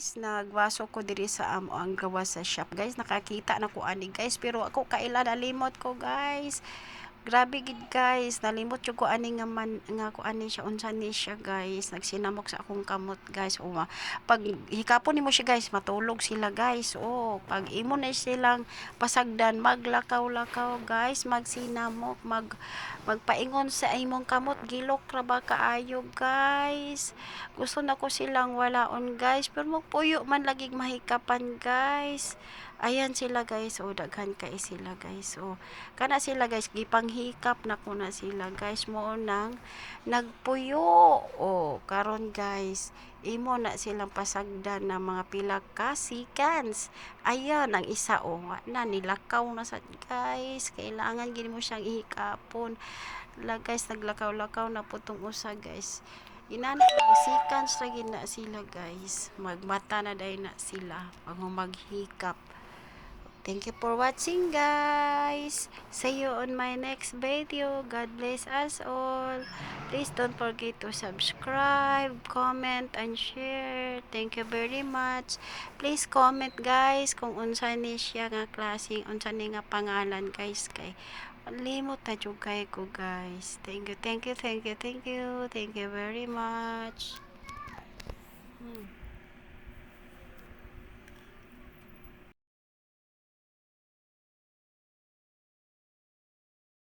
guys nagwaso ko diri sa amo ang gawa sa shop. Guys nakakita na ko ani guys pero ako kaila nalimot ko guys grabe gid guys. Nalimot ko ani nga man nga ko ani siya unsa ni siya guys. Nagsinamok sa akong kamot guys. O pag hikapon nimo siya guys matulog sila guys. Oh pag imo na silang pasagdan maglakaw-lakaw guys. Magsinamok mag magpaingon sa imong kamot. Gilok ra ba kaayo guys? Gusto na ko silang walaon guys. Pero magpuyo man lagig mahikapan guys ayan sila guys. O daghan kay sila guys. O kana sila guys. Gipanghikap na ko na sila guys. Mo nang nagpuyo. O karon guys. Imo na silang pasagdan na mga pila ka seconds. Ayan ang isa o na nilakaw na sa guys. Kailangan gini mo siyang ihikapon. La guys naglakaw-lakaw na putong usa guys. Inana lang seconds na sila guys. Magmata na dahil na sila. Pag maghikap Thank you for watching guys. See you on my next video. God bless us all. Please don't forget to subscribe, comment, and share. Thank you very much. Please comment guys kung unsa ni siya nga klaseng unsa ni nga pangalan guys kay limot ta jud kay ko guys. Thank you, thank you, thank you, thank you. Thank you very much.